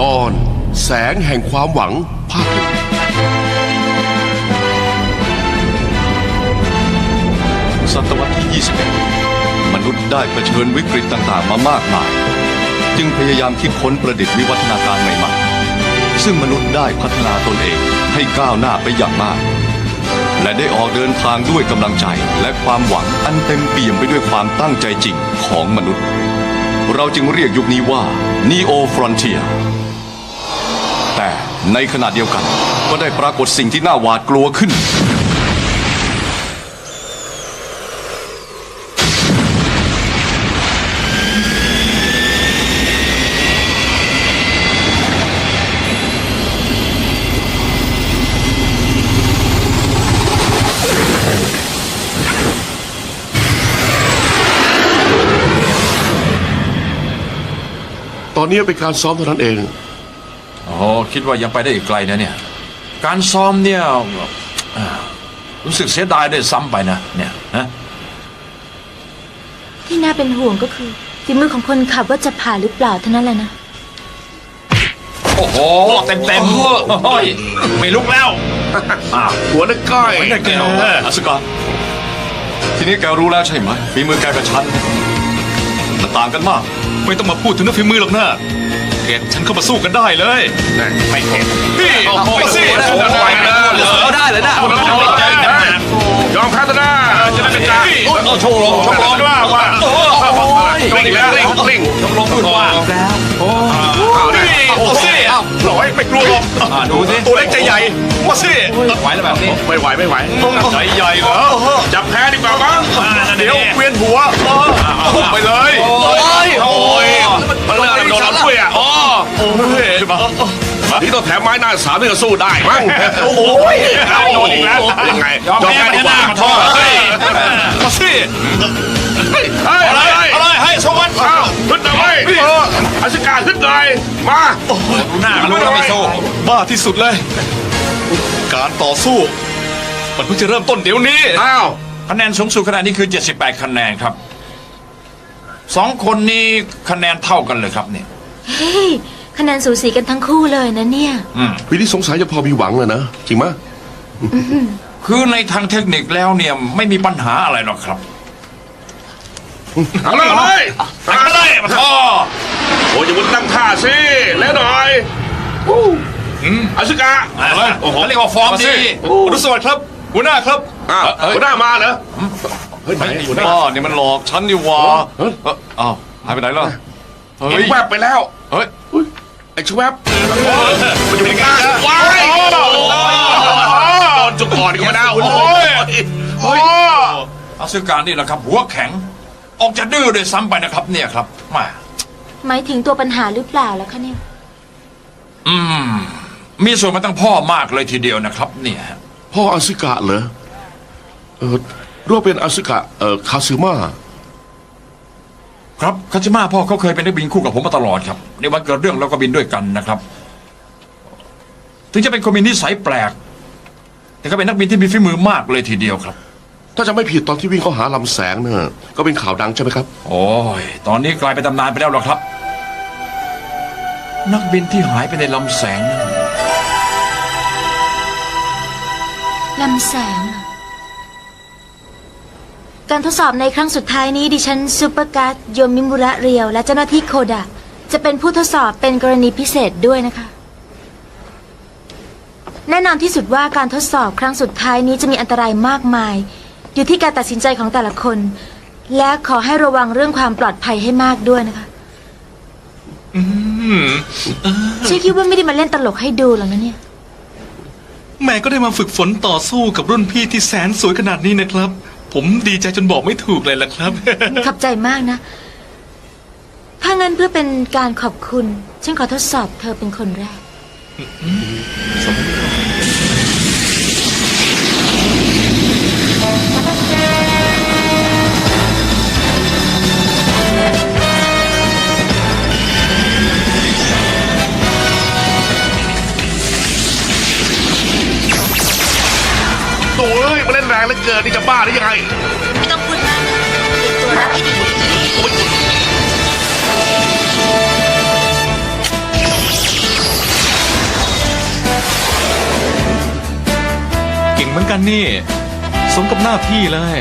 ตอนแสงแห่งความหวังภาคหนึ่งศตวรรษที่ 21 มนุษย์ได้เผชิญวิกฤตต่างๆ มามากมาย จึงพยายามคิดค้นประดิษฐ์วิวัฒนาการใหม่ๆ ซึ่งมนุษย์ได้พัฒนาตนเองให้ก้าวหน้าไปอย่างมาก และได้ออกเดินทางด้วยกำลังใจและความหวังอันเต็มเปี่ยมไปด้วยความตั้งใจจริงของมนุษย์ เราจึงเรียกยุคนี้ว่า Neo Frontier ในขณะเดียวกัน ก็ได้ปรากฏสิ่งที่น่าหวาดกลัวขึ้น ตอนนี้เป็นการซ้อมเท่านั้นเอง คิดว่ายังไปได้อีกไกลนะเนี่ย การซ้อมเนี่ยอ่ารู้สึกเสียดายด้วยซ้ำไปนะเนี่ยนะที่น่าเป็นห่วงก็คือฝีมือของคนขับว่าจะผ่านหรือเปล่าเท่านั้นแหละนะ โอ้โหเต็มเต็มๆโอ้ยไม่ลุกแล้วอ้าวหัวนักก้อยไม่ได้แก้วอสุกะทีนี้แกรู้แล้วใช่ไหมฝีมือแกกับฉันมันต่างกันมาก ไม่ต้องมาพูดถึงเรื่องฝีมือหรอกนะ เกตฉันเข้ามาสู้กันได้เลยไม่เห็นพี่มาสิไหวนะเอาได้เลยนะยอมแพ้ตนะจะได้เป็นการเอาโชว์ลงโชว์ลงกล้าว่ากลิ้งแล้วกลิ้งกลิ้งชมลงด้วยว่าแล้ว นี่เอาสิหน่อยไม่กลัวหรอกดูสิ ตัวเล็กใจใหญ่มาสิไหวแล้วแบบนี้ไม่ไหวไม่ไหวใจใหญ่เหรอจับแพ้ดีกว่ามั้งเดี๋ยวเวียนหัวไปเลยโอ้ยโอ้ยมันเลยโดนเราด้วยอะอ๋อโอ้ยนี่ต้องแถมไม้หน้าสามนี่ก็สู้ได้มั้งโอ้ยโดนอีกแล้วยังไงยอมแพ้ไปหน้ามาทอดมาสิอะไรอะไรให้สวัสดิ์อ้าวขึ้นหน่อย อาชิการขึ้นหน่อยมาดูหน้ากันรู้แล้วไม่สู้บ้าที่สุดเลย การต่อสู้ มันเพิ่งจะเริ่มต้นเดี๋ยวนี้ อ้าวคะแนนสูงสุดขนาดนี้คือ 78 คะแนนครับสองคนนี้คะแนนเท่ากันเลยครับเนี่ยเฮ้ยคะแนนสูสีกันทั้งคู่เลยนะเนี่ย อืมปีนี้สงสัยจะพอมีหวังเลยนะ จริงไหมะคือในทางเทคนิคแล้วเนี่ยไม่มีปัญหาอะไรหรอกครับเอาเลยเอาเลยตักไปเลยมาท่อ โอ้ยอย่ามุนตั้งท่าสิแล้วหน่อยอาชิกาโอ้โหเรียกว่าฟอร์มดีอรุณสวัสดิ์ครับหัวหน้าครับอ้าวหัวหน้ามาเหรอเฮ้ยไหนหัวหน้าบ้านี่มันหลอกฉันนี่หวะเฮ้ยเอ้าอ้าวหายไปไหนล่ะเฮ้เห็นยแวบไปแล้วเฮ้ยไอ้ชวบมันอยู่ในกลางว้ายโดนจุกก่อนก็ไม่ได้โอ้ยโอ้ยอาซึการนี่แหละครับ หัวแข็ง ออกจะดื้อด้วยซ้ำไปนะครับเนี่ยครับมา หมายถึงตัวปัญหาหรือเปล่าแล้วคะเนี่ย อืม มีส่วนมาตั้งพ่อมากเลยทีเดียวนะครับ เนี่ย พ่ออาซึกะเหรอเออรู้ว่าเป็นอาซึกะเอ่อคาซึมะครับคาจิมะพ่อเขาเคยเป็นนักบินคู่กับผมมาตลอดครับ ในวันเกิดเรื่องเราก็บินด้วยกันนะครับ ถึงจะเป็นคนมีนิสัยแปลก แต่ก็เป็นนักบินที่มีฝีมือมากเลยทีเดียวครับ ถ้าจะไม่ผิดตอนที่วิ่งเข้าหาลำแสงเนี่ยก็เป็นข่าวดังใช่ไหมครับ โอ้ย ตอนนี้กลายเป็นตำนานไปแล้วหรอกครับ นักบินที่หายไปในลำแสงนั่นลำแสง การทดสอบในครั้งสุดท้ายนี้ดิฉันซูเปอร์การ์ดโยมิมุระเรียว และเจ้าหน้าที่โคดะจะเป็นผู้ทดสอบเป็นกรณีพิเศษด้วยนะคะ แน่นอนที่สุดว่าการทดสอบครั้งสุดท้ายนี้จะมีอันตรายมากมาย อยู่ที่การตัดสินใจของแต่ละคน และขอให้ระวังเรื่องความปลอดภัยให้มากด้วยนะคะ ฉันคิดว่าไม่ได้มาเล่นตลกให้ดูหรอกนะเนี่ย แม่ก็ได้มาฝึกฝนต่อสู้กับรุ่นพี่ที่แสนสวยขนาดนี้นะครับ ผมดีใจจนบอกไม่ถูกเลยล่ะครับ ขอบใจมากนะ ถ้างั้นเพื่อเป็นการขอบคุณ ฉันขอทดสอบเธอเป็นคนแรก เกิดนี่จะบ้าหรือยังไงไม่ต้องพูดมากนะเตรียมตัวรับให้ดีโอ๊ยเก่งเหมือนกันนี่สมกับหน้าพี่เลย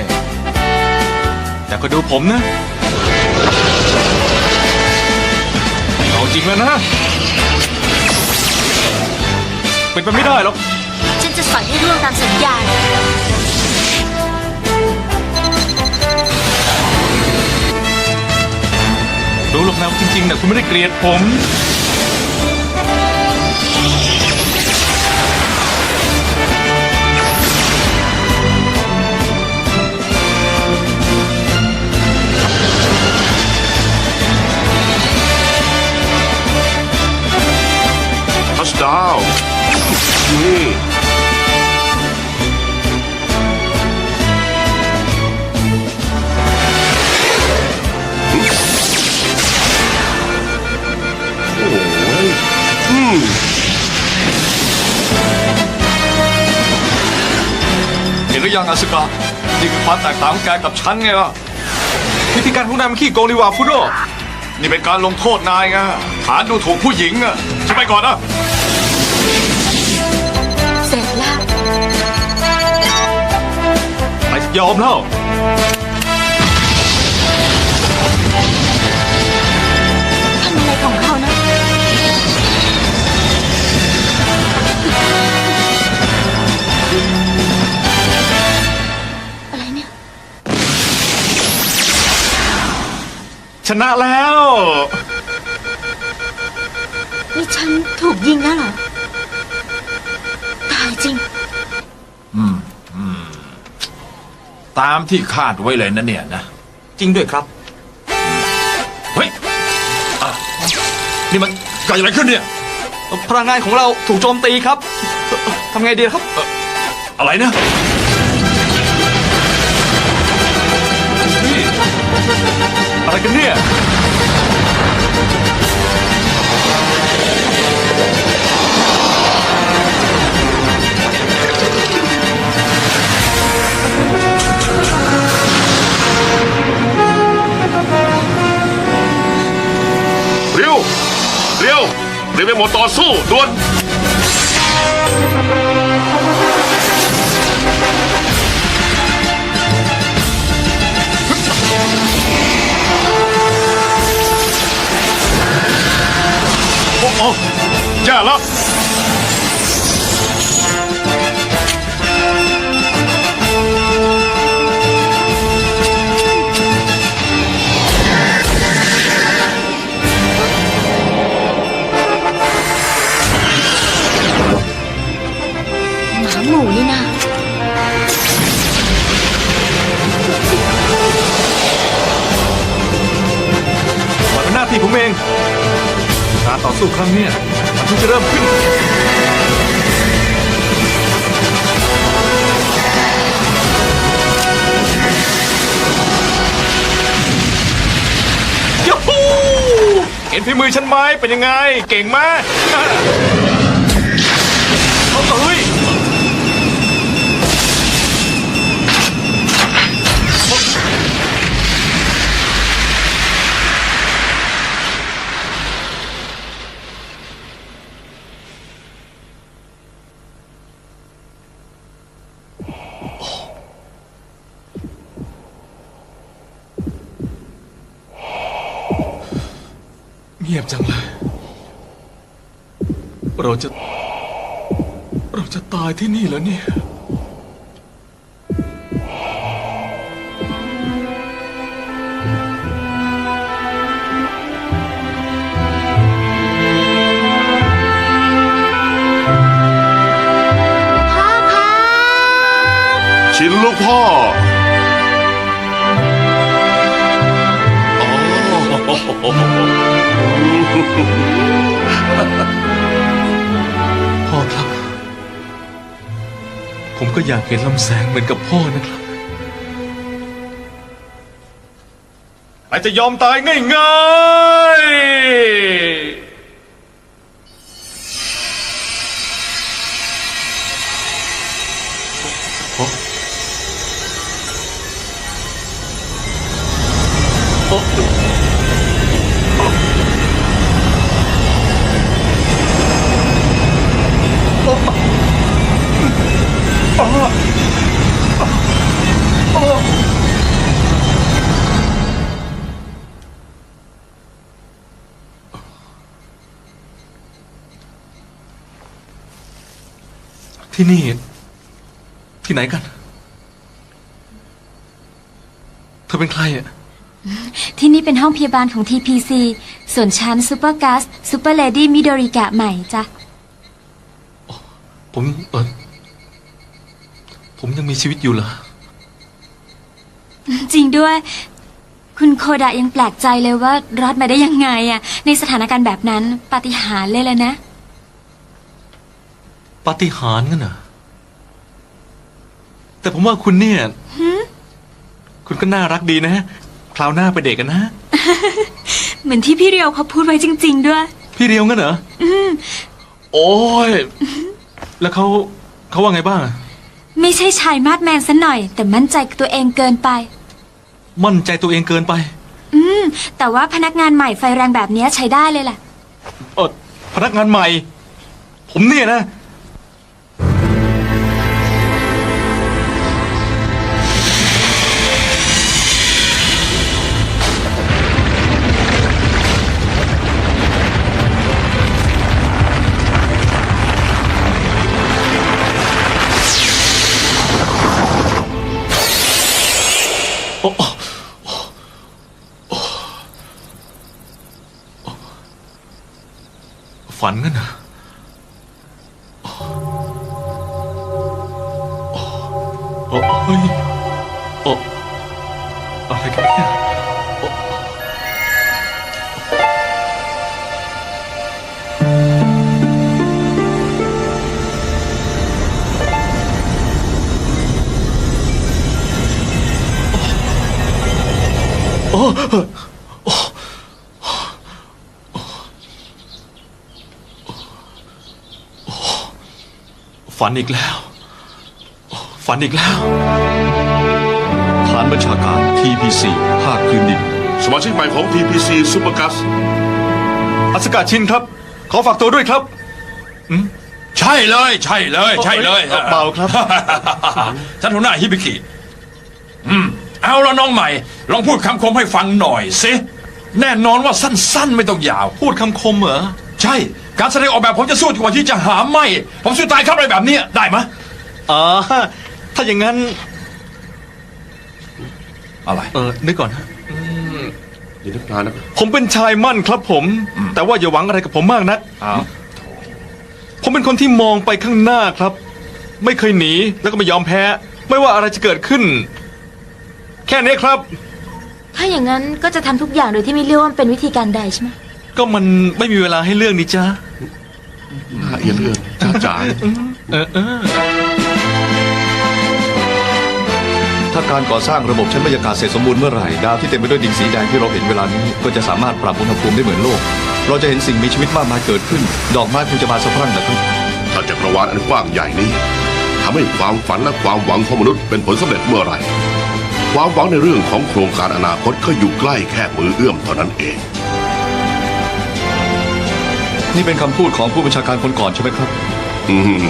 แต่ก็ดูผมนะ เอาจริงแล้วนะ เป็นไปไม่ได้หรอก ฉันจะสอนให้ร่วงตามสัญญา รู้หรอกนะจริงๆนะคุณไม่ได้เกลียดผมทัช รือยังอาสกานี่คือความแตกต่างของแกกับฉันไงล่ะวิธีการของนายมันขี้โกงดีกว่าฟุโดนี่เป็นการลงโทษนายไงฐานดูถูกผู้หญิงอะฉันไปก่อนนะเสร็จแล้ว ไปยอมแล้ว ชนะแล้ว นี่ฉันถูกยิงแล้วเหรอ ตายจริง ตามที่คาดไว้เลยนะเนี่ยนะ จริงด้วยครับ เฮ้ยอะนี่มันเกิดอะไรขึ้นเนี่ย พลังงานของเราถูกโจมตีครับทำไงดีครับ อะไรนะ อะไรกันเนี่ยเร็วเร็วเร็วไปหมดต่อสู้ด่วนโอ้โหแย่แล้วหมาหมูนี่นะมันเป็นหน้าที่ผมเอง การต่อสู้ครั้งเนี้ยมันเพิ่งจะเริ่มขึ้น ยูฮูเห็นฝีมือฉันไหมเป็นยังไง เก่งมาก งียบจังเลย เราจะ เราจะตายที่นี่แล้วเนี่ย พ่อครับ ชินลูกพ่อ พ่อครับ ผมก็อยากเห็นลำแสงเหมือนกับพ่อนะครับใครจะยอมตายง่ายๆโอ้ ที่นี่ ที่ไหนกัน เธอเป็นใครอะ ที่นี่เป็นห้องพยาบาลของ TPC ส่วนชั้นซูเปอร์กัสซูเปอร์เลดี้มิโดริกะใหม่จ้ะ ผมเออผมยังมีชีวิตอยู่เหรอ จริงด้วย คุณโคดะยังแปลกใจเลยว่ารอดมาได้ยังไงอะในสถานการณ์แบบนั้นปาฏิหาริย์เลยแหละนะ ปาฏิหาริย์งั้นเหรอแต่ผมว่าคุณเนี่ย คุณก็น่ารักดีนะ คราวหน้าไปเด็กกันนะ เหมือนที่พี่เรียวเขาพูดไว้จริง ๆ ด้วย พี่เรียวงั้นเหรอโอ้ย แล้วเขาเขาว่าไงบ้างอะไม่ใช่ชายมาดแมนซะหน่อย แต่มั่นใจกับตัวเองเกินไป มั่นใจตัวเองเกินไป อืม แต่ว่าพนักงานใหม่ไฟแรงแบบเนี้ยใช้ได้เลยแหละ เออพนักงานใหม่ ผมเนี่ยนะ ฝันกันนะโอ้โอ้เฮ้ยโอ้อะไรกันเนี่ยโอ้โอ้โอ้ ฝันอีกแล้วฝันอีกแล้ว ฐานบัญชาการ TPC ภาคพื้นดิน สมาชิกใหม่ของ TPC Super Gas อัศกาชินครับ ขอฝากตัวด้วยครับใช่เลย ใช่เลย ใช่เลยเอ่อเปล่าครับ ท่านหัวหน้าฮิบิกิอืมเอาละน้องใหม่ ลองพูดคำคมให้ฟังหน่อยสิ แน่นอนว่าสั้นๆ ไม่ต้องยาว พูดคำคมเหรอ ใช่ การแสดงออกแบบผมจะสู้กว่าที่จะหาไม่ ผมสู้ตายครับอะไรแบบเนี้ยได้ไหมะอ๋อถ้าอย่างนั้น อะไรเออนึกก่อนฮะอย่านึกนานนะผมเป็นชายมั่นครับผม แต่ว่าอย่าหวังอะไรกับผมมากนัก อ้าวผมเป็นคนที่มองไปข้างหน้าครับ ไม่เคยหนีแล้วก็ไม่ยอมแพ้ ไม่ว่าอะไรจะเกิดขึ้น แค่นี้ครับ ถ้าอย่างนั้นก็จะทำทุกอย่างโดยที่ไม่เลือกว่ามันเป็นวิธีการใดใช่ไหมก็มันไม่มีเวลาให้เลือกนี่จ้า ละเอียดเรื่องจ้าจ๋าเออเออถ้าการก่อสร้างระบบชั้นบรรยากาศเสร็จสมบูรณ์เมื่อไหร่ดาวที่เต็มไปด้วยดิ่งสีแดงที่เราเห็นเวลานี้ ก็จะสามารถปรับอุณหภูมิได้เหมือนโลก เราจะเห็นสิ่งมีชีวิตมากมายเกิดขึ้น ดอกไม้คงจะมาสะพรั่งนะครับถ้าจักรวาลอันกว้างใหญ่นี้ทำให้ความฝันและความหวังของมนุษย์เป็นผลสำเร็จเมื่อไหร่ ความหวังในเรื่องของโครงการอนาคตก็อยู่ใกล้แค่มือเอื้อมเท่านั้นเอง นี่เป็นคำพูดของผู้บัญชาการคนก่อนใช่ไหมครับ อืม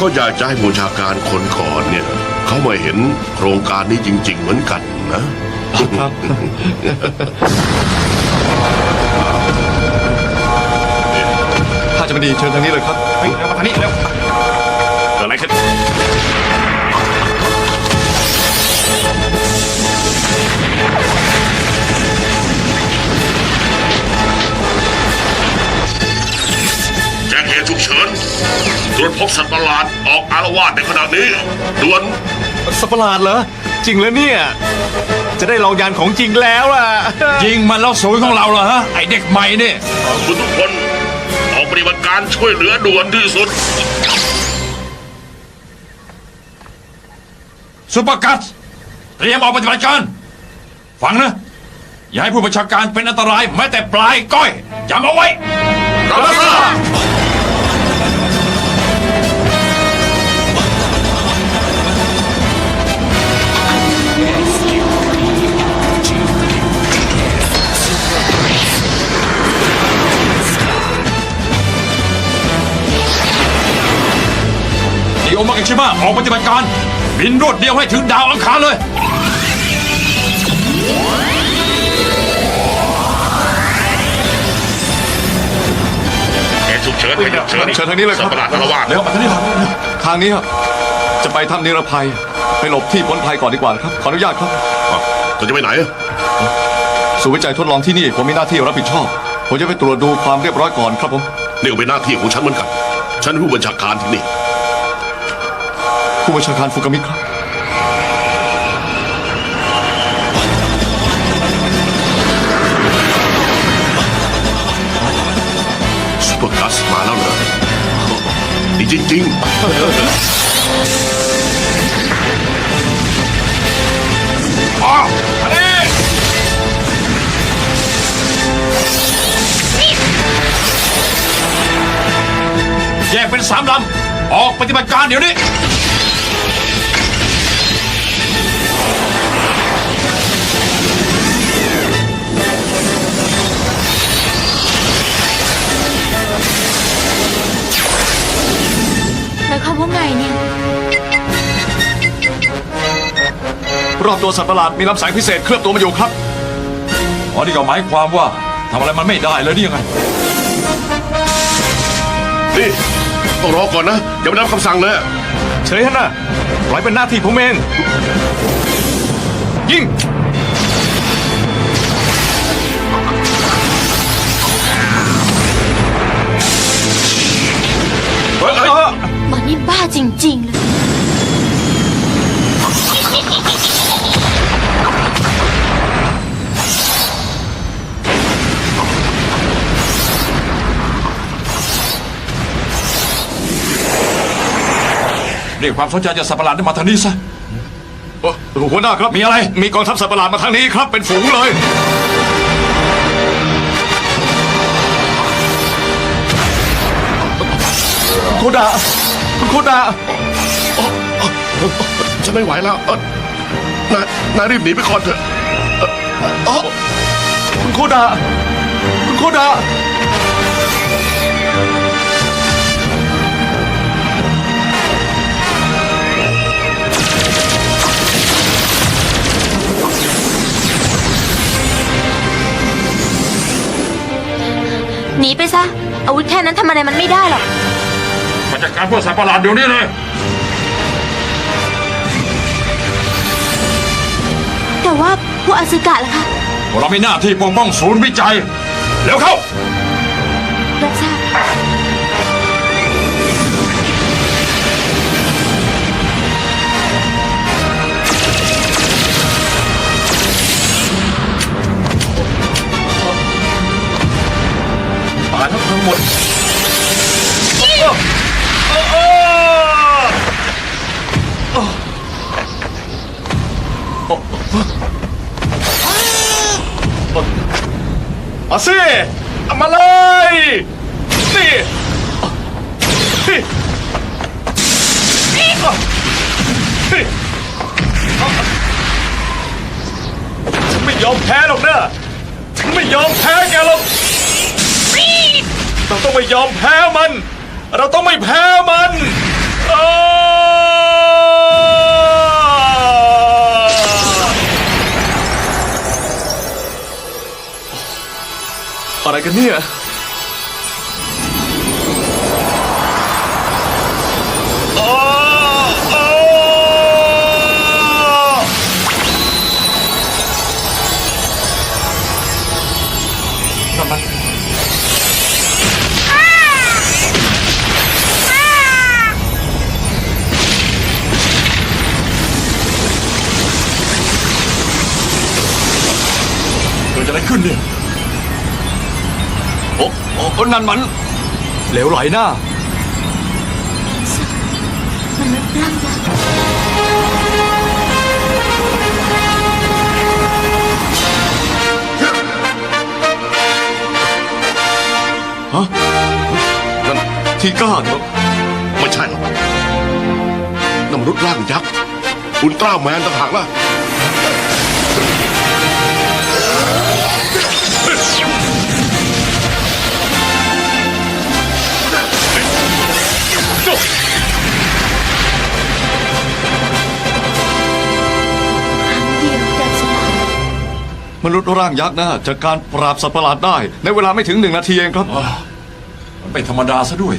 ก็อยากจะให้ผู้บัญชาการคนก่อนเนี่ย เขามาเห็นโครงการนี้จริง ๆ เหมือนกันนะ ครับ ถ้าจะไม่ดีเชิญทางนี้เลยครับ เฮ้ยเร็วมาทางนี้เร็ว วจพบสัตว์ประหลาดออกอารวาสในขณะนี้ด่วนสัตว์ประหลาดเหรอ จริงแล้วเนี่ย จะได้ลองยานของจริงแล้วล่ะ ยิงมันแล้วสวยของเราเหรอฮะไอเด็กใหม่นี่คุณทุกคนออกปฏิบัติการช่วยเหลือด่วนที่สุดซุปเปอร์กัสเตรียมออกปฏิบัติการฟังนะ อย่าให้ผู้บัญชาการเป็นอันตรายแม้แต่ปลายก้อยจำเอาไว้รับทราบ โอมาเกชิมะออกปฏิบัติการ บินรวดเดียวให้ถึงดาวอังคารเลย เหตุฉุกเชิญเชิญเชิญเชิญทางนี้เลยครับ สัตว์ประหลาดนรวาสเร็วมาทางนี้ก่อนเร็วทางนี้ครับจะไปทำนิรภัย ไปหลบที่พ้นภัยก่อนดีกว่านะครับ ขออนุญาตครับอะเธอจะไปไหนอะศูนย์วิจัยทดลองที่นี่ ผมมีหน้าที่รับผิดชอบ ผมจะไปตรวจดูความเรียบร้อยก่อนครับผม นี่ก็เป็นหน้าที่ของฉันเหมือนกัน ฉันเป็นผู้บัญชาการที่นี่ ผู้บัญชาการฟูกามิครับ ซุปเปอร์กัสมาแล้วเหรอดีจริงๆอ้าวอันนี้แยกเป็นสามลำ ออกปฏิบัติการเดี๋ยวนี้ายความว่าไงเนี่ย รอบตัวสัตว์ประหลาดมีลำแสงพิเศษเคลือบตัวมาอยู่ครับอ๋อนี่ก็หมายความว่าทำอะไรมันไม่ได้เลยนี่ยังไง นี่ต้องรอก่อนนะอย่าไปรับคำสั่งเลย เฉยฮะน่ะปล่อยเป็นหน้าที่ผมเอง ยิง ริง ๆ เลย เรียกความสนใจจากสัตว์ประหลาดได้มาทางนี้ซะเอ่อหัวหน้าครับ มีอะไร มีกองทัพสัตว์ประหลาดมาทางนี้ครับ เป็นฝูงเลย โคดา คุณโคดาฉันไม่ไหวแล้วเออนายนายรีบหนีไปก่อนเถอะเอ่อเอ่อคุณโคดาคุณโคดาหนีไปซะ อาวุธแค่นั้นทำอะไรมันไม่ได้หรอก จัดการพวกสัตว์ประหลาดเดี๋ยวนี้เลย แต่ว่าพวกอสึกะล่ะคะพวกเรามีหน้าที่ปกป้องศูนย์วิจัย เร็วเข้า รับทราบตายแล้วทั้งหมด เอาสิเอามาเลยนี่นี่นี่ฉันไม่ยอมแพ้หรอกนะฉันไม่ยอมแพ้แกหรอกเราต้องไม่ยอมแพ้มัน เราต้องไม่แพ้มันเออ้านั่นมัน อ้โอ้นั่นมันเหลวไหลหน้ามนุษย์ร่างยักษ์ฮะนั่นที่ก้าเหรอไม่ใช่หรอกนั่นมนุษย์ร่างยักษ์อุลตร้าแมนต่างหากล่ะ มนุษย์ร่างยักษ์นะจากการปราบสัตว์ประหลาดได้ ในเวลาไม่ถึงหนึ่งนาทีเองครับ มันเป็นธรรมดาซะด้วย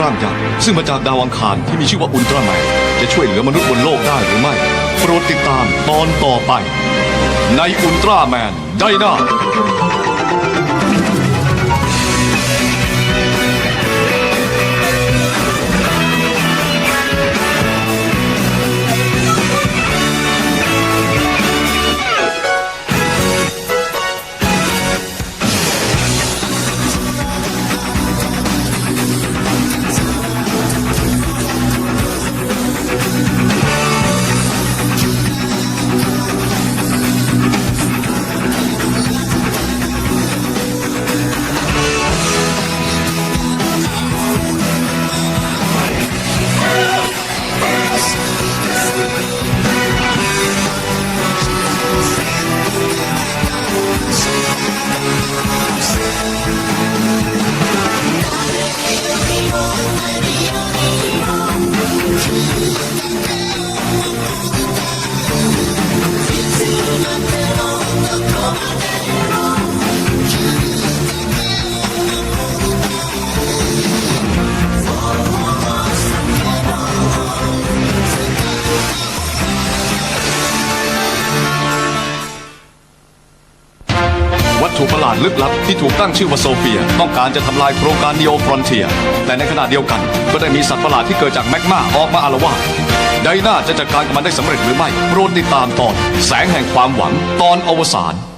ร่างยักษ์ซึ่งมาจากดาวอังคารที่มีชื่อว่าอุลตร้าแมนจะช่วยเหลือมนุษย์บนโลกได้หรือไม่ โปรดติดตามตอนต่อไป ในอุลตร้าแมนไดนา ลึกลับที่ถูกตั้งชื่อว่าโซเฟีย ต้องการจะทำลายโครงการนีโอฟรอนเทีย แต่ในขณะเดียวกันก็ได้มีสัตว์ประหลาดที่เกิดจากแมกมาออกมาอารวาสไดนาจะจัดการกับมันได้สำเร็จหรือไม่โปรดติดตามตอน แสงแห่งความหวังตอนอวสาน